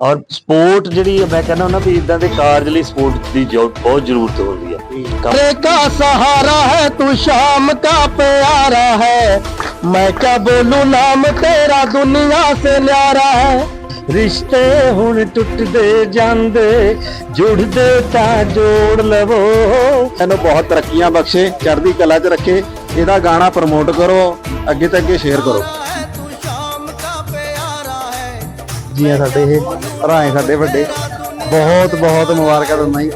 ਔਰ ਸਪੋਰਟ ਜਿਹੜੀ ਮੈਂ ਕਹਿੰਦਾ ਨਾ ਵੀ ਇਦਾਂ ਦੇ ਕਾਰਜ ਲਈ ਸਪੋਰਟ ਦੀ ਬਹੁਤ ਜ਼ਰੂਰਤ ਹੁੰਦੀ ਹੈ। ਤੇਰੇ ਕਾ ਸਹਾਰਾ ਹੈ ਤੂੰ ਸ਼ਾਮ ਕਾ ਪਿਆਰਾ ਹੈ। ਮੈਂ ਕਾ ਬੋਲੂ ਨਾਮ ਤੇਰਾ ਦੁਨੀਆ ਸੇ ਲਿਆਰਾ ਹੈ। ਰਿਸ਼ਤੇ ਹੁਣ ਟੁੱਟਦੇ ਜਾਂਦੇ ਜੁੜਦੇ ਤਾਂ ਜੋੜ ਲਵੋ। ਤੈਨੂੰ ਬਹੁਤ ਤਰੱਕੀਆਂ ਬਖਸ਼ੇ ਚੜ੍ਹਦੀ ਕਲਾ 'ਚ ਰੱਖੇ। ਇਹਦਾ ਗਾਣਾ ਪ੍ਰਮੋਟ ਕਰੋ ਅੱਗੇ ਤੱਕ ਅੱਗੇ ਸ਼ੇਅਰ ਕਰੋ। ਜੀ ਆ ਸਾਡੇ ਇਹ ਭਰਾ ਹੈ ਸਾਡੇ ਵੱਡੇ। ਬਹੁਤ ਬਹੁਤ ਮੁਬਾਰਕਾਂ ਦਿੰਦਾ ਜੀ।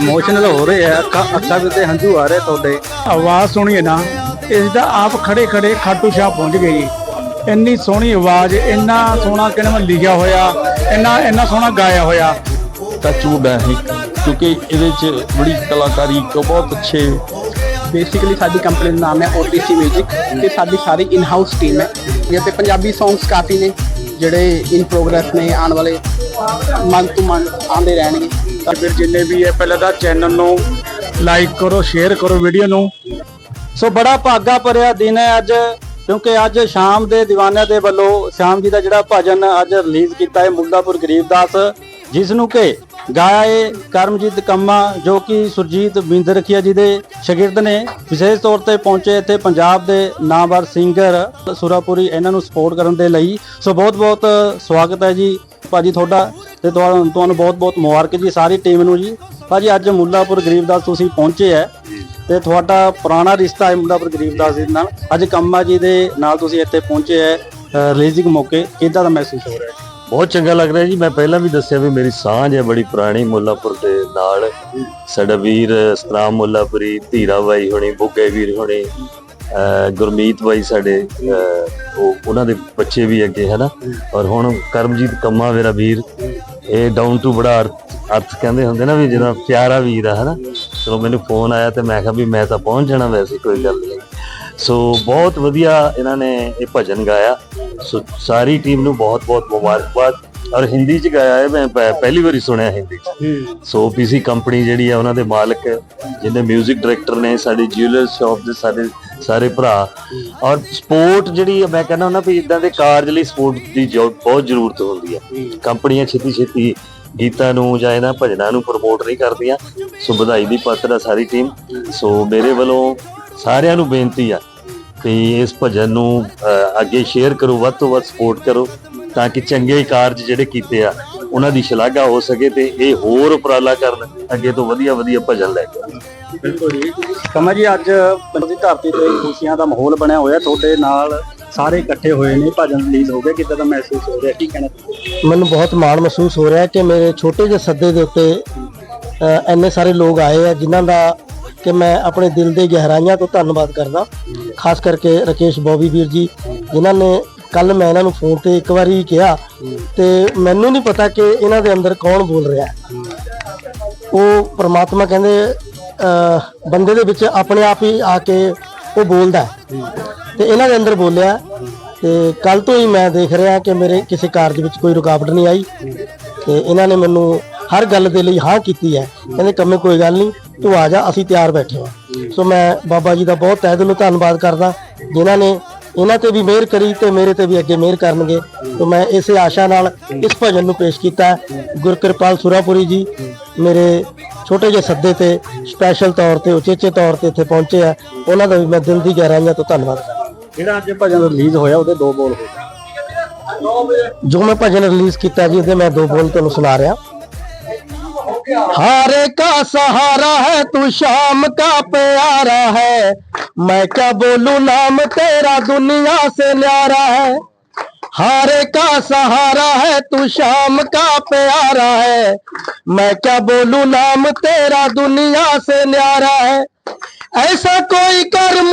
ਇਮੋਸ਼ਨਲ ਹੋ ਰਹੇ ਆ ਅੱਖਾਂ ਅੱਖਾਂ ਦੇ ਉੱਤੇ ਹੰਝੂ ਆ ਰਹੇ ਤੁਹਾਡੇ। ਆਵਾਜ਼ ਸੁਣੀਏ ਨਾ ਇਸ ਦਾ ਆਪ ਖੜੇ ਖੜੇ ਖਾਟੂ ਸ਼ਾਹ ਪਹੁੰਚ ਗਏ ਜੀ। ਇੰਨੀ ਸੋਹਣੀ ਆਵਾਜ਼ ਇੰਨਾ ਸੋਹਣਾ ਕਿਨਮ ਲਿਖਿਆ ਹੋਇਆ ਇੰਨਾ ਇੰਨਾ ਸੋਹਣਾ ਗਾਇਆ ਹੋਇਆ। ਟੱਚਵੁੱਡ ਹੈ ਕਿਉਂਕਿ ਇਹਦੇ ਚ ਬੜੀ ਕਲਾਕਾਰੀ ਕੋ ਬਹੁਤ ਅੱਛੇ। ਬੇਸਿਕਲੀ ਸਾਡੀ ਕੰਪਨੀ ਦਾ ਨਾਮ ਹੈ OTC Music ਤੇ ਸਾਡੀ ਸਾਰੀ ਇਨ ਹਾਊਸ ਟੀਮ ਹੈ। ਇਹ ਤੇ ਪੰਜਾਬੀ ਸੌਂਗਸ ਕਾਫੀ ਨੇ। ਜਿਹੜੇ ਇਨ ਪ੍ਰੋਗਰੈਸ ਨੇ ਆਉਣ ਵਾਲੇ ਮੰਥ ਟੂ ਮੰਥ ਆਉਂਦੇ ਰਹਿਣਗੇ। ਤਾਂ ਫਿਰ ਜਿੰਨੇ ਵੀ ਹੈ ਪਹਿਲਾਂ ਤਾਂ ਚੈਨਲ ਨੂੰ ਲਾਈਕ ਕਰੋ ਸ਼ੇਅਰ ਕਰੋ ਵੀਡੀਓ ਨੂੰ। ਸੋ ਬੜਾ ਭਾਗਾ ਭਰਿਆ ਦਿਨ ਹੈ ਅੱਜ ਕਿਉਂਕਿ ਅੱਜ ਸ਼ਾਮ ਦੇ ਦੀਵਾਨਿਆਂ ਦੇ ਵੱਲੋਂ ਸ਼ਾਮ ਜੀ ਦਾ ਜਿਹੜਾ ਭਜਨ ਅੱਜ ਰਿਲੀਜ਼ ਕੀਤਾ ਹੈ ਮੁੱਲਾਪੁਰ ਗਰੀਬਦਾਸ। ਜਿਸ ਨੂੰ ਕਿ ਗਾਇਆ ਹੈ ਕਰਮਜੀਤ ਕੰਮਾ, ਜੋ ਕਿ ਸੁਰਜੀਤ ਬਿੰਦਰਖੀਆ ਜੀ ਦੇ ਸ਼ਾਗਿਰਦ ਨੇ। ਵਿਸ਼ੇਸ਼ ਤੌਰ ਤੇ ਪਹੁੰਚੇ ਇੱਥੇ ਪੰਜਾਬ ਦੇ ਨਾਮਵਰ ਸਿੰਗਰ ਸੁਰਾਪੁਰੀ, ਇਹਨਾਂ ਨੂੰ ਸਪੋਰਟ ਕਰਨ ਦੇ ਲਈ। ਸੋ ਬਹੁਤ ਬਹੁਤ ਸਵਾਗਤ ਹੈ ਜੀ ਭਾਜੀ ਤੁਹਾਡਾ ਤੇ ਤੁਹਾਨੂੰ ਬਹੁਤ ਬਹੁਤ ਮੁਬਾਰਕ ਜੀ ਸਾਰੀ ਟੀਮ ਨੂੰ ਜੀ। ਭਾਜੀ ਅੱਜ ਮੁੱਲਾਪੁਰ ਗਰੀਬਦਾਸ ਤੁਸੀਂ ਪਹੁੰਚੇ ਹੈ ਤੇ ਤੁਹਾਡਾ ਪੁਰਾਣਾ ਰਿਸ਼ਤਾ ਹੈ ਮੁੱਲਾਪੁਰ ਗਰੀਬਦਾਸ ਜੀ ਨਾਲ। ਅੱਜ ਕੰਮਾ ਜੀ ਦੇ ਨਾਲ ਤੁਸੀਂ ਇੱਥੇ ਪਹੁੰਚੇ ਹੈ ਰਿਲੀਜ਼ਿੰਗ ਮੌਕੇ। ਕਿੱਦਾਂ ਦਾ ਮਹਿਸੂਸ ਹੋ ਰਿਹਾ ਹੈ? ਬਹੁਤ ਚੰਗਾ ਲੱਗ ਰਿਹਾ ਜੀ। ਮੈਂ ਪਹਿਲਾਂ ਵੀ ਦੱਸਿਆ ਵੀ ਮੇਰੀ ਸਾਂਝ ਹੈ ਬੜੀ ਪੁਰਾਣੀ, ਮੁੱਲਾਪੁਰ ਦੇ ਨਾਲ। ਸਾਡਾ ਵੀਰ ਸਤਨਾਮ ਮੁੱਲਾਪੁਰੀ, ਧੀਰਾ ਬਾਈ ਹੋਣੀ, ਬੁੱਗੇ ਵੀਰ ਹੋਣੀ ਗੁਰਮੀਤ ਬਾਈ ਸਾਡੇ ਉਹ ਉਹਨਾਂ ਦੇ ਬੱਚੇ ਵੀ ਅੱਗੇ ਹੈ ਨਾ ਔਰ ਹੁਣ ਕਰਮਜੀਤ ਕੰਮਾ ਮੇਰਾ ਵੀਰ, ਇਹ ਡਾਊਨ ਟੂ ਬੜਾ ਅਰਥ ਅਰਥ ਕਹਿੰਦੇ ਹੁੰਦੇ ਨਾ ਵੀ ਜਿਹੜਾ ਪਿਆਰਾ ਵੀਰ ਆ ਹੈ ਨਾ ਚਲੋ ਮੈਨੂੰ ਫੋਨ ਆਇਆ ਤੇ ਮੈਂ ਕਿਹਾ ਵੀ ਮੈਂ ਤਾਂ ਪਹੁੰਚ ਜਾਣਾ ਵੈਸੇ, ਕੋਈ ਗੱਲ ਨਹੀਂ। ਸੋ ਬਹੁਤ ਵਧੀਆ ਇਹਨਾਂ ਨੇ ਇਹ ਭਜਨ ਗਾਇਆ। ਸੋ ਸਾਰੀ ਟੀਮ ਨੂੰ ਬਹੁਤ ਬਹੁਤ ਮੁਬਾਰਕਬਾਦ। ਔਰ ਹਿੰਦੀ ਚ ਗਾਇਆ ਹੈ ਮੈਂ ਪ- ਪਹਿਲੀ ਵਾਰੀ ਸੁਣਿਆ ਹਿੰਦੀ ਚ। ਸੋ ਪੀਸੀ ਕੰਪਨੀ ਜਿਹੜੀ ਹੈ ਉਹਨਾਂ ਦੇ ਮਾਲਕ ਜਿਹਨੇ 뮤직 ਡਾਇਰੈਕਟਰ ਨੇ ਸਾਡੀ ਜਿਊਲਰ ਸ਼ਾਪ ਦੇ ਸਾਡੇ ਸਾਰੇ ਭਰਾ। ਔਰ ਸਪੋਰਟ ਜਿਹੜੀ ਹੈ, ਮੈਂ ਕਹਿੰਦਾ ਨਾ ਵੀ ਇਦਾਂ ਦੇ ਕਾਰਜ ਲਈ ਸਪੋਰਟ ਦੀ ਜੋ- ਬਹੁਤ ਜ਼ਰੂਰਤ ਹੁੰਦੀ ਹੈ ਕੰਪਨੀਆਂ ਛੇਤੀ ਛੇਤੀ ਗੀਤਾਂ ਨੂੰ ਜਾਂ ਇਹਨਾਂ ਭਜਨਾਂ ਨੂੰ ਪ੍ਰਮੋਟ ਨਹੀਂ ਕਰਦੀਆਂ। ਸੋ ਵਧਾਈ ਦੀ ਪਾਤਰ ਹੈ ਸਾਰੀ ਟੀਮ ਸੋ ਮੇਰੇ ਵੱਲੋਂ ਸਾਰਿਆਂ ਨੂੰ ਬੇਨਤੀ ਆ ਕਿ ਇਸ ਭਜਨ ਨੂੰ ਅੱਗੇ ਸ਼ੇਅਰ ਕਰੋ ਵੱਧ ਤੋਂ ਵੱਧ ਸਪੋਰਟ ਕਰੋ ਤਾਂ ਕਿ ਚੰਗੇ ਕਾਰਜ ਜਿਹੜੇ ਕੀਤੇ ਆ ਉਹਨਾਂ ਦੀ ਸ਼ਲਾਘਾ ਹੋ ਸਕੇ ਤੇ ਇਹ ਹੋਰ ਉਪਰਾਲਾ ਕਰਨ ਅੱਗੇ ਤੋਂ ਵਧੀਆ ਵਧੀਆ ਭਜਨ ਲੈ ਕੇ। ਬਿਲਕੁਲ ਜੀ ਕਮਾ ਜੀ ਅੱਜ ਪੰਜਾਬ ਦੀ ਧਰਤੀ ਤੇ ਖੁਸ਼ੀਆਂ ਦਾ ਮਾਹੌਲ ਬਣਿਆ ਹੋਇਆ ਤੁਹਾਡੇ ਨਾਲ ਸਾਰੇ ਇਕੱਠੇ ਹੋਏ ਨੇ ਭਜਨ ਰਿਲੀਜ਼ ਹੋ ਗਿਆ ਕਿੱਦਾਂ ਦਾ ਮਹਿਸੂਸ ਹੋ ਰਿਹਾ ਕੀ ਕਹਿਣਾ ਮੈਨੂੰ ਬਹੁਤ ਮਾਣ ਮਹਿਸੂਸ ਹੋ ਰਿਹਾ ਕਿ ਮੇਰੇ ਛੋਟੇ ਜਿਹੇ ਸੱਦੇ ਦੇ ਉੱਤੇ ਇੰਨੇ ਸਾਰੇ ਲੋਕ ਆਏ ਆ ਜਿਨ੍ਹਾਂ ਦਾ ਕਿ ਮੈਂ ਆਪਣੇ ਦਿਲ ਦੇ ਗਹਿਰਾਈਆਂ ਤੋਂ ਧੰਨਵਾਦ ਕਰਦਾ। ਖਾਸ ਕਰਕੇ ਰਕੇਸ਼ ਬੋਬੀ ਵੀਰ ਜੀ, ਜਿਨ੍ਹਾਂ ਨੇ ਕੱਲ ਮੈਂ ਇਹਨਾਂ ਨੂੰ ਫੋਨ ਤੇ ਇੱਕ ਵਾਰੀ ਕਿਹਾ ਤੇ ਮੈਨੂੰ ਨਹੀਂ ਪਤਾ ਕਿ ਇਹਨਾਂ ਦੇ ਅੰਦਰ ਕੌਣ ਬੋਲ ਰਿਹਾ ਹੈ। ਉਹ ਪ੍ਰਮਾਤਮਾ ਕਹਿੰਦੇ ਬੰਦੇ ਦੇ ਵਿੱਚ ਆਪਣੇ ਆਪ ਹੀ ਆ ਕੇ ਉਹ ਬੋਲਦਾ ਹੈ। ਤੇ ਇਹਨਾਂ ਦੇ ਅੰਦਰ ਬੋਲਿਆ ਤੇ ਕੱਲ ਤੋਂ ਹੀ ਮੈਂ ਦੇਖ ਰਿਹਾ ਕਿ ਮੇਰੇ ਕਿਸੇ ਕਾਰਜ ਵਿੱਚ ਕੋਈ ਰੁਕਾਵਟ ਨਹੀਂ ਆਈ। ਤੇ ਇਹਨਾਂ ਨੇ ਮੈਨੂੰ ਹਰ ਗੱਲ ਦੇ ਲਈ ਹਾਂ ਕੀਤੀ ਹੈ। ਕਹਿੰਦੇ, ਕੰਮੇ ਕੋਈ ਗੱਲ ਨਹੀਂ ਤੂੰ ਆ ਜਾ ਅਸੀਂ ਤਿਆਰ ਬੈਠੇ ਹਾਂ। ਸੋ ਮੈਂ ਬਾਬਾ ਜੀ ਦਾ ਬਹੁਤ ਤਹਿ ਦਿਲੋਂ ਧੰਨਵਾਦ ਕਰਦਾ ਜਿਨ੍ਹਾਂ ਨੇ ਇਹਨਾਂ ਤੇ ਵੀ ਮਿਹਰ ਕਰੀ ਤੇ ਮੇਰੇ ਤੇ ਵੀ ਅੱਗੇ ਮਿਹਰ ਕਰਨਗੇ। ਤੋਂ ਮੈਂ ਇਸੇ ਆਸ਼ਾ ਨਾਲ ਇਸ ਭਜਨ ਨੂੰ ਪੇਸ਼ ਕੀਤਾ ਹੈ। ਗੁਰਕਿਰਪਾਲ ਸੁਰਾਪੁਰੀ ਜੀ ਮੇਰੇ ਛੋਟੇ ਜਿਹੇ ਸੱਦੇ ਤੇ ਸਪੈਸ਼ਲ ਤੌਰ ਤੇ ਉਚੇਚੇ ਤੌਰ ਤੇ ਇੱਥੇ ਪਹੁੰਚੇ ਆ। ਉਹਨਾਂ ਦਾ ਵੀ ਮੈਂ ਦਿਲ ਦੀ ਗਹਿਰਾਈਆਂ ਤੋਂ ਧੰਨਵਾਦ ਕਰਦਾ। ਜਿਹੜਾ ਅੱਜ ਭਜਨ ਰਿਲੀਜ਼ ਹੋਇਆ ਉਹਦੇ ਦੋ ਬੋਲ ਹੋਏ ਜੋ ਮੈਂ ਭਜਨ ਰਿਲੀਜ਼ ਕੀਤਾ ਜੀ ਉਹਦੇ ਮੈਂ ਦੋ ਬੋਲ ਤੁਹਾਨੂੰ ਸੁਣਾ ਰਿਹਾ। हारे का सहारा है तू शाम का प्यारा है मैं क्या बोलूं नाम तेरा दुनिया से न्यारा है हारे का सहारा है तू शाम का प्यारा है मैं क्या बोलूं नाम तेरा दुनिया से न्यारा है ऐसा कोई कर्म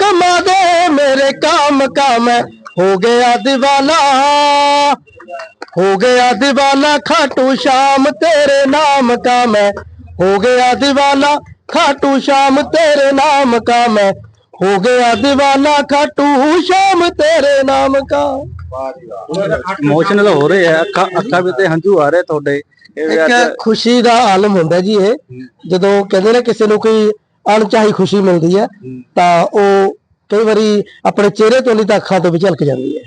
कमा दे मेरे काम का मैं हो गया दीवाना ਹੋ ਗਿਆ ਦਿਵਾਲਾ ਖਾਟੂ ਸ਼ਾਮ ਤੇਰੇ ਨਾਮ ਕਾ ਮੈਂ। ਹੋ ਗਿਆ ਦਿਵਾਲਾ ਖਾਟੂ ਸ਼ਾਮ ਤੇਰੇ ਨਾਮ ਕਾ ਮੈਂ। ਹੋ ਗਿਆ دیਵਾਨਾ ਖਾਟੂ ਸ਼ਾਮ ਤੇਰੇ ਨਾਮ ਕਾ। ਇਮੋਸ਼ਨਲ ਹੋ ਰਹੇ ਆ ਅੱਖਾਂ ਅੱਖਾਂ ਵਿੱਚ ਹੰਝੂ ਆ ਰਹੇ ਤੁਹਾਡੇ। ਇੱਕ ਖੁਸ਼ੀ ਦਾ ਆਲਮ ਹੁੰਦਾ ਜੀ ਇਹ। ਜਦੋਂ ਕਹਿੰਦੇ ਨੇ ਕਿਸੇ ਨੂੰ ਕੋਈ ਅਣਚਾਹੀ ਖੁਸ਼ੀ ਮਿਲਦੀ ਹੈ ਤਾਂ ਉਹ ਕਈ ਵਾਰੀ ਆਪਣੇ ਚਿਹਰੇ ਤੋਂ ਨਹੀਂ ਤਾਂ ਅੱਖਾਂ ਤੋਂ ਵੀ ਝਲਕ ਜਾਂਦੀ ਹੈ।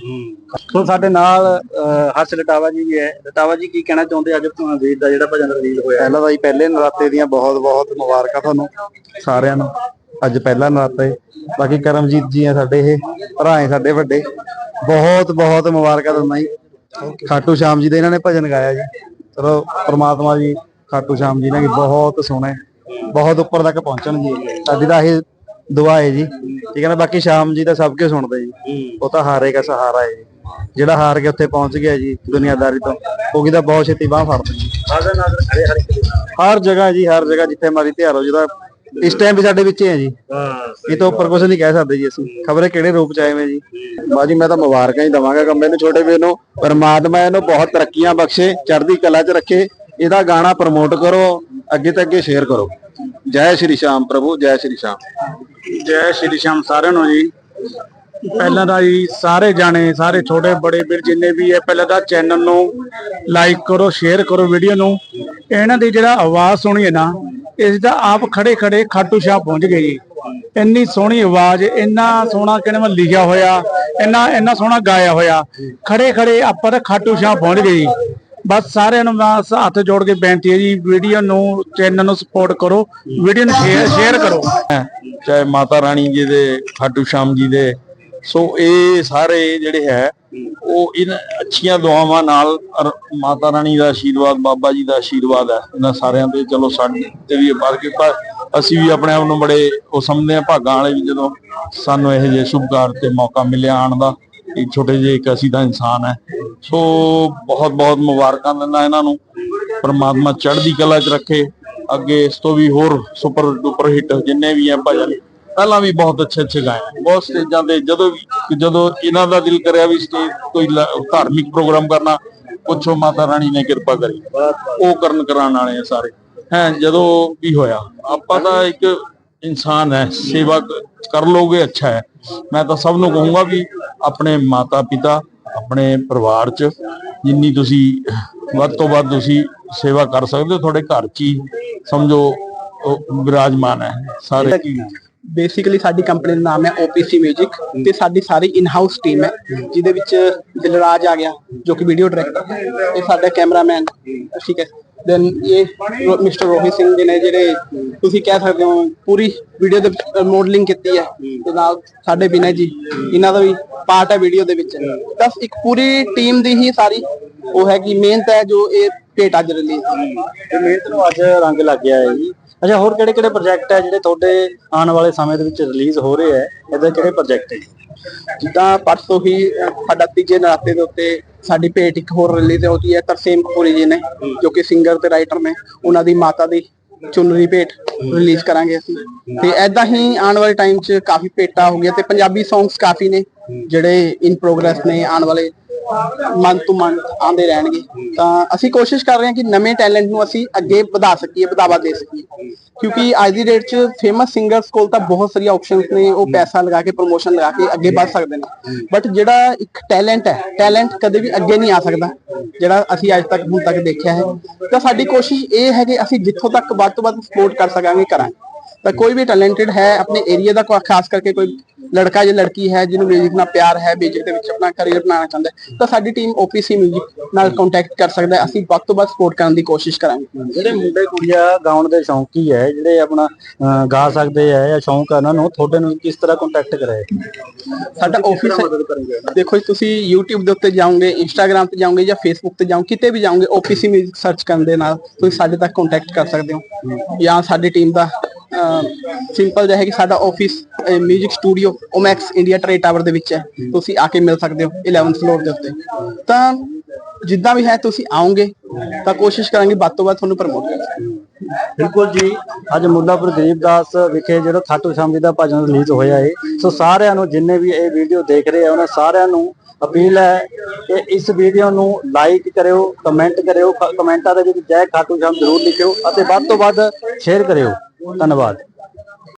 ਸੋ ਸਾਡੇ ਨਾਲ ਅਹ, ਹਰਸ਼ ਰਟਾਵਾ ਜੀ ਵੀ ਹੈ। ਰਟਾਵਾ ਜੀ ਕੀ ਕਹਿਣਾ ਚਾਹੁੰਦੇ ਅੱਜ ਅਹ, ਵੀਰ ਦਾ ਜਿਹੜਾ ਭਜਨ ਰਿਲੀਜ਼ ਹੋਇਆ ਪਹਿਲਾਂ ਤਾਂ ਜੀ ਪਹਿਲੇ ਨਰਾਤੇ ਦੀਆਂ ਬਹੁਤ ਬਹੁਤ ਮੁਬਾਰਕਾਂ ਤੁਹਾਨੂੰ ਸਾਰਿਆਂ ਨੂੰ। ਅੱਜ ਪਹਿਲਾ ਨਰਾਤਾ ਹੈ। ਬਾਕੀ ਕਰਮਜੀਤ ਜੀ ਆ ਸਾਡੇ ਇਹ ਭਰਾ ਹੈ ਸਾਡੇ ਵੱਡੇ। ਬਹੁਤ ਬਹੁਤ ਮੁਬਾਰਕਾਂ ਦਿੰਦਾ ਜੀ। ਖਾਟੂ ਸ਼ਾਮ ਜੀ ਦੇ ਇਹਨਾਂ ਨੇ ਭਜਨ ਗਾਇਆ ਜੀ। ਚਲੋ ਪ੍ਰਮਾਤਮਾ ਜੀ ਖਾਟੂ ਸ਼ਾਮ ਜੀ ਨੇ ਬਹੁਤ ਸੋਹਣੇ ਬਹੁਤ ਉੱਪਰ ਤੱਕ ਪਹੁੰਚਣ ਜੀ। ਸਾਡੀ ਤਾਂ ਇਹ ਦੁਆ ਹੈ ਜੀ। ਠੀਕ ਹੈ ਨਾ ਬਾਕੀ ਸ਼ਾਮ ਜੀ ਤਾਂ ਸਭ ਕੁਝ ਸੁਣਦੇ ਜੀ। ਉਹ ਤਾਂ ਹਾਰੇਗਾ ਸਹਾਰਾ ਹੈ ਜਿਹੜਾ ਹਾਰ ਕੇ ਉੱਥੇ ਪਹੁੰਚ ਗਿਆ ਜੀ ਦੁਨੀਆਦਾਰੀ ਤੋਂ ਉਹ ਤਾਂ ਬਹੁਤ ਛੇਤੀ ਬਾਹ ਫੜਦਾ ਜੀ। ਹਰ ਦੇ ਹਰ ਜਗ੍ਹਾ ਜੀ ਹਰ ਜਗ੍ਹਾ ਜਿੱਥੇ ਮਾਰੀ ਤਿਆਰ ਹੋ ਜਿਹਦਾ ਇਸ ਟਾਈਮ ਵੀ ਸਾਡੇ ਵਿੱਚ ਹੀ ਹੈ ਜੀ। ਇਹ ਤੋਂ ਉੱਪਰ ਕੁਝ ਨਹੀਂ ਕਹਿ ਸਕਦੇ ਜੀ ਅਸੀਂ। ਖਬਰੇ ਕਿਹੜੇ ਰੂਪ ਚ ਆਏ ਨੇ ਜੀ। ਬਾਜੀ ਮੈਂ ਤਾਂ ਮੁਬਾਰਕਾਂ ਹੀ ਦਵਾਂਗਾ ਕੰਮੇ ਨੂੰ ਛੋਟੇ ਵੀਰ ਨੂੰ। ਪਰਮਾਤਮਾ ਇਹਨੂੰ ਬਹੁਤ ਤਰੱਕੀਆਂ ਬਖਸ਼ੇ ਚੜ੍ਹਦੀ ਕਲਾ 'ਚ ਰੱਖੇ। ਇਹਦਾ ਗਾਣਾ ਪ੍ਰਮੋਟ ਕਰੋ ਅੱਗੇ ਤੇ ਅੱਗੇ ਸ਼ੇਅਰ ਕਰੋ। ਜੈ ਸ਼੍ਰੀ ਸ਼ਾਮ ਪ੍ਰਭੂ ਜੈ ਸ਼੍ਰੀ ਸ਼ਾਮ। ਜੈ ਸ਼੍ਰੀ ਸ਼ਾਮ ਸਾਰਿਆਂ ਨੂੰ ਜੀ। ਪਹਿਲਾਂ ਤਾਂ ਜੀ ਸਾਰੇ ਜਾਣੇ, ਸਾਰੇ ਛੋਟੇ, ਬੜੇ ਵੀਰ ਜਿੰਨੇ ਵੀ ਹੈ, ਪਹਿਲਾਂ ਤਾਂ ਚੈਨਲ ਨੂੰ ਲਾਈਕ ਕਰੋ ਸ਼ੇਅਰ ਕਰੋ ਵੀਡੀਓ ਨੂੰ। ਇਹਨਾਂ ਦੀ ਜਿਹੜਾ ਆਵਾਜ਼ ਸੁਣੀ ਹੈ ਨਾ, ਇਸ ਦਾ ਆਪ ਖੜੇ ਖੜੇ ਖਾਟੂ ਸ਼ਾਹ ਪਹੁੰਚ ਗਏ ਜੀ। ਇੰਨੀ ਸੋਹਣੀ ਆਵਾਜ਼, ਇੰਨਾ ਸੋਹਣਾ ਕਿਹਨੇ ਮੈਂ ਲਿਖਿਆ ਹੋਇਆ, ਇੰਨਾ ਇੰਨਾ ਸੋਹਣਾ ਗਾਇਆ ਹੋਇਆ। ਖੜੇ ਖੜੇ ਆਪਾਂ ਤਾਂ ਖਾਟੂ ਸ਼ਾਹ ਪਹੁੰਚ ਗਏ ਜੀ। ਬਸ ਸਾਰਿਆਂ ਨੂੰ ਬਸ ਹੱਥ ਜੋੜ ਕੇ ਬੇਨਤੀ ਹੈ ਜੀ ਵੀਡੀਓ ਨੂੰ ਚੈਨਲ ਨੂੰ ਸਪੋਰਟ ਕਰੋ ਵੀਡੀਓ ਨੂੰ ਸ਼ੇਅਰ ਕਰੋ। ਚਾਹੇ ਮਾਤਾ ਰਾਣੀ ਜੀ ਦੇ, ਖਾਟੂ ਸ਼ਾਮ ਜੀ ਦੇ, ਸੋ ਇਹ ਸਾਰੇ ਜਿਹੜੇ ਹੈ, ਉਹ ਇਹਨਾਂ ਅੱਛੀਆਂ ਦੁਆਵਾਂ ਨਾਲ ਮਾਤਾ ਰਾਣੀ ਦਾ ਆਸ਼ੀਰਵਾਦ, ਬਾਬਾ ਜੀ ਦਾ ਆਸ਼ੀਰਵਾਦ ਹੈ। ਇਹਨਾਂ ਸਾਰਿਆਂ ਤੇ ਚਲੋ ਸਾਡੇ ਤੇ ਵੀ ਬਾਰ ਕਿਰਪਾ ਅਸੀਂ ਵੀ ਆਪਣੇ ਆਪ ਨੂੰ ਬੜੇ ਉਹ ਸਮਝਦੇ ਆ ਭਾਗਾਂ ਵਾਲੇ ਵੀ ਜਦੋਂ ਸਾਨੂੰ ਇਹ ਜੇ ਸ਼ੁਭਕਾਰ ਤੇ ਮੌਕਾ ਮਿਲਿਆ ਆਉਣ ਦਾ। ਇੱਕ ਛੋਟੇ ਜਿਹੇ ਇੱਕ ਅਸੀਂ ਤਾਂ ਇਨਸਾਨ ਹੈ। ਸੋ ਬਹੁਤ ਬਹੁਤ ਮੁਬਾਰਕਾਂ ਦਿੰਦਾ ਇਹਨਾਂ ਨੂੰ। ਪਰਮਾਤਮਾ ਚੜ੍ਹਦੀ ਕਲਾ 'ਚ ਰੱਖੇ। ਅੱਗੇ ਇਸ ਤੋਂ ਵੀ ਹੋਰ ਸੁਪਰ ਡੁਪਰ ਹਿੱਟ ਜਿੰਨੇ ਵੀ ਆ ਭਜਨ, ਪਹਿਲਾਂ ਵੀ ਬਹੁਤ ਅੱਛੇ ਅੱਛੇ ਗਾਏ ਬਹੁਤ ਸਟੇਜਾਂ ਤੇ ਜਦੋਂ ਵੀ, ਜਦੋਂ ਇਹਨਾਂ ਦਾ ਦਿਲ ਕਰਿਆ ਵੀ ਸਟੇਜ ਕੋਈ ਧਾਰਮਿਕ ਪ੍ਰੋਗਰਾਮ ਕਰਨਾ, ਪੁੱਛੋ ਮਾਤਾ ਰਾਣੀ ਨੇ ਕਿਰਪਾ ਕਰੀ। ਉਹ ਕਰਨ ਕਰਾਉਣ ਵਾਲੇ ਆ ਸਾਰੇ। ਹੈ, ਜਦੋਂ ਵੀ ਹੋਇਆ। ਆਪਾਂ ਤਾਂ ਇੱਕ ਇਨਸਾਨ ਹੈ, ਸੇਵਾ ਕ- ਕਰ ਲੋਗੇ ਅੱਛਾ ਮੈਂ ਤਾਂ ਸਭ ਨੂੰ ਕਹੂੰਗਾ ਵੀ ਆਪਣੇ ਮਾਤਾ ਪਿਤਾ ਆਪਣੇ ਪਰਿਵਾਰ ਚ ਜਿੰਨੀ ਤੁਸੀਂ, ਵੱਧ ਤੋਂ ਵੱਧ ਤੁਸੀਂ ਸੇਵਾ ਕਰ ਸਕਦੇ ਹੋ, ਤੁਹਾਡੇ ਘਰ ਚ ਹੀ ਸਮਝੋ, ਉਹ ਵਿਰਾਜਮਾਨ ਹੈ, ਸਾਰੇ ਬੇਸਿਕਲੀ ਸਾਡੀ ਕੰਪਨੀ ਦਾ ਨਾਮ ਹੈ OPC Music ਤੇ ਸਾਡੀ ਸਾਰੀ ਇਨ ਹਾਊਸ ਟੀਮ ਹੈ, ਜਿਹਦੇ ਵਿੱਚ ਦਿਲਰਾਜ ਆ ਗਿਆ, ਜੋ ਕਿ ਵੀਡੀਓ ਡਾਇਰੈਕਟਰ ਇਹ ਸਾਡਾ ਕੈਮਰਾਮੈਨ ਠੀਕ ਹੈ। ਦੈਨ ਇਹ ਮਿਸਟਰ ਰੋਹਿਤ ਸਿੰਘ ਜੀ ਨੇ ਜਿਹੜੇ ਤੁਸੀਂ ਕਹਿ ਸਕਦੇ ਹੋ, ਪੂਰੀ ਵੀਡੀਓ ਦੇ ਮਾਡਲਿੰਗ ਕੀਤੀ ਹੈ ਤੇ ਨਾਲ ਸਾਡੇ ਵਿਨੈ ਜੀ, ਇਹਨਾਂ ਦਾ ਵੀ ਪਾਰਟ ਹੈ ਵੀਡੀਓ ਦੇ ਵਿੱਚ। ਤਾਂ ਇੱਕ ਪੂਰੀ ਟੀਮ ਦੀ ਹੀ ਸਾਰੀ ਉਹ ਹੈ ਕਿ ਮਿਹਨਤ ਹੈ ਜੋ ਇਹ ਭੇਟ ਅੱਜ ਰਿਲੀਜ਼ ਤੇ ਮਿਹਨਤ ਨੂੰ ਅੱਜ ਰੰਗ ਲੱਗ ਗਿਆ ਹੈ ਜੀ। ਅੱਛਾ, ਹੋਰ ਕਿਹੜੇ ਕਿਹੜੇ ਪ੍ਰੋਜੈਕਟ ਹੈ ਜਿਹੜੇ ਤੁਹਾਡੇ ਆਉਣ ਵਾਲੇ ਸਮੇਂ ਦੇ ਵਿੱਚ ਰਿਲੀਜ਼ ਹੋ ਰਹੇ ਹੈ? ਇਹਦੇ ਕਿਹੜੇ ਪ੍ਰੋਜੈਕਟ ਹੈ ਜੀ? ਜਿੱਦਾਂ ਪਰਸੋਂ ਹੀ ਸਾਡਾ ਤੀਜੇ ਨਰਾਤੇ ਦੇ ਉੱਤੇ ਸਾਡੀ ਭੇਟ ਇੱਕ ਹੋਰ ਰਿਲੀਜ਼ ਹੋਈ ਹੈ ਤਰਸੇਮ ਕਪੂਰੀ ਜੀ ਨੇ ਜੋ ਕਿ ਸਿੰਗਰ ਤੇ ਰਾਈਟਰ ਨੇ ਉਹਨਾਂ ਦੀ ਮਾਤਾ ਦੀ ਚੁੰਨਰੀ ਭੇਟ ਰਿਲੀਜ਼ ਕਰਾਂਗੇ ਅਸੀਂ। ਤੇ ਐਦਾਂ ਹੀ ਆਉਣ ਵਾਲੇ ਟਾਈਮ 'ਚ ਕਾਫੀ ਭੇਟਾਂ ਹੋ ਗਈਆਂ ਤੇ ਪੰਜਾਬੀ ਸੌਂਗਸ ਕਾਫੀ ਨੇ ਜਿਹੜੇ ਇਨ ਪ੍ਰੋਗਰੈਸ ਨੇ ਆਉਣ ਵਾਲੇ ਮੰਥ ਤੋਂ ਮੰਥ ਆਉਂਦੇ ਰਹਿਣਗੇ। ਤਾਂ ਅਸੀਂ ਕੋਸ਼ਿਸ਼ ਕਰ ਰਹੇ ਹਾਂ ਕਿ ਨਵੇਂ ਟੈਲੈਂਟ ਨੂੰ ਅਸੀਂ ਅੱਗੇ ਵਧਾ ਸਕੀਏ, ਵਧਾਵਾ ਦੇ ਸਕੀਏ। ਕਿਉਂਕਿ ਅੱਜ ਦੀ ਡੇਟ 'ਚ ਫੇਮਸ ਸਿੰਗਰਸ ਕੋਲ ਤਾਂ ਬਹੁਤ ਸਾਰੀਆਂ ਆਪਸ਼ਨਸ ਨੇ, ਉਹ ਪੈਸਾ ਲਗਾ ਕੇ ਪ੍ਰੋਮੋਸ਼ਨ ਲਗਾ ਕੇ ਅੱਗੇ ਵੱਧ ਸਕਦੇ ਨੇ। ਬਟ ਜਿਹੜਾ ਇੱਕ ਟੈਲੈਂਟ ਹੈ ਟੈਲੈਂਟ ਕਦੇ ਵੀ ਅੱਗੇ ਨਹੀਂ ਆ ਸਕਦਾ, ਜਿਹੜਾ ਅਸੀਂ ਅੱਜ ਤੱਕ, ਹੁਣ ਤੱਕ ਦੇਖਿਆ ਹੈ। ਤਾਂ ਸਾਡੀ ਕੋਸ਼ਿਸ਼ ਇਹ ਹੈ ਕਿ ਅਸੀਂ ਜਿੱਥੋਂ ਤੱਕ ਵੱਧ ਤੋਂ ਵੱਧ ਸਪੋਰਟ ਕਰ ਸਕਾਂਗੇ ਕਰਾਂਗੇ ਤਾਂ ਕੋਈ ਵੀ ਟੈਲੈਂਟਡ ਹੈ ਆਪਣੇ ਏਰੀਆ ਦਾ ਕੋਈ ਖਾਸ ਕਰਕੇ ਕੋਈ ਲੜਕਾ ਜਾਂ ਲੜਕੀ ਹੈ ਜਿਹਨੂੰ 뮤직 ਨਾਲ ਪਿਆਰ ਹੈ 뮤직 ਦੇ ਵਿੱਚ ਆਪਣਾ ਕੈਰੀਅਰ ਬਣਾਉਣਾ ਚਾਹੁੰਦਾ ਹੈ ਤਾਂ ਸਾਡੀ ਟੀਮ OPC 뮤직 ਨਾਲ ਕੰਟੈਕਟ ਕਰ ਸਕਦਾ ਹੈ ਅਸੀਂ ਵੱਧ ਤੋਂ ਵੱਧ ਸਪੋਰਟ ਕਰਨ ਦੀ ਕੋਸ਼ਿਸ਼ ਕਰਾਂਗੇ ਜਿਹੜੇ ਮੁੰਡੇ ਕੁੜੀਆਂ ਗਾਉਣ ਦੇ ਸ਼ੌਂਕੀ ਹੈ ਜਿਹੜੇ ਆਪਣਾ ਅਹ, ਗਾ ਸਕਦੇ ਹੈ ਜਾਂ ਸ਼ੌਂਕ ਹੈ ਉਹਨਾਂ ਨੂੰ ਤੁਹਾਡੇ ਨੂੰ ਕਿਸ ਤਰ੍ਹਾਂ ਕੰਟੈਕਟ ਕਰੇ ਸਾਡਾ ਆਫਿਸ ਦੇਖੋ ਜੀ ਤੁਸੀਂ YouTube ਦੇ ਉੱਤੇ ਜਾਓਗੇ Instagram ਤੇ ਜਾਓਗੇ ਜਾਂ Facebook ਤੇ ਜਾਓਗੇ ਕਿਤੇ ਵੀ ਜਾਓਗੇ OPC 뮤직 ਸਰਚ ਕਰਨ ਦੇ ਨਾਲ ਤੁਸੀਂ ਸਾਡੇ ਤੱਕ ਕੰਟੈਕਟ ਕਰ ਸਕਦੇ ਹੋ ਜਾਂ ਸਾਡੀ ਟੀਮ ਦਾ ਸਿੰਪਲ ਜਿਹਾ ਹੈ ਕਿ ਸਾਡਾ office 뮤직 studio Omaxe India Trade Tower ਦੇ ਵਿੱਚ ਹੈ। ਤੁਸੀਂ ਆ ਕੇ ਮਿਲ ਸਕਦੇ ਹੋ 11th ਫਲੋਰ ਦੇ ਉੱਤੇ। ਤਾਂ ਜਿੱਦਾਂ ਵੀ ਹੈ, ਤੁਸੀਂ ਆਓਗੇ, ਤਾਂ ਕੋਸ਼ਿਸ਼ ਕਰਾਂਗੇ ਵੱਧ ਤੋਂ ਵੱਧ ਤੁਹਾਨੂੰ ਪ੍ਰਮੋਟ ਕਰਾਂ ਬਿਲਕੁਲ ਜੀ, ਅੱਜ ਮੁੱਲਾਪੁਰ ਗਰੀਬਦਾਸ ਵਿਖੇ ਜਿਹੜਾ ਖਾਟੂ ਸ਼ਾਮ ਜੀ ਦਾ ਭਜਨ ਰਿਲੀਜ਼ ਹੋਇਆ ਹੈ ਸੋ ਸਾਰਿਆਂ ਨੂੰ ਜਿੰਨੇ ਵੀ ਇਹ ਵੀਡੀਓ ਦੇਖ ਰਹੇ ਆ, ਉਹਨਾਂ ਸਾਰਿਆਂ ਨੂੰ ਅਪੀਲ ਹੈ ਕਿ ਇਸ ਵੀਡੀਓ ਨੂੰ ਲਾਈਕ ਕਰਿਓ ਕਮੈਂਟ ਕਰਿਓ ਕਮੈਂਟਾਂ ਦੇ ਵਿੱਚ ਜੈ ਖਾਟੂ ਸ਼ਾਮ ਜ਼ਰੂਰ ਲਿਖਿਓ ਅਤੇ ਵੱਧ ਤੋਂ ਵੱਧ ਸ਼ੇਅਰ ਕਰਿਓ। ਧੰਨਵਾਦ।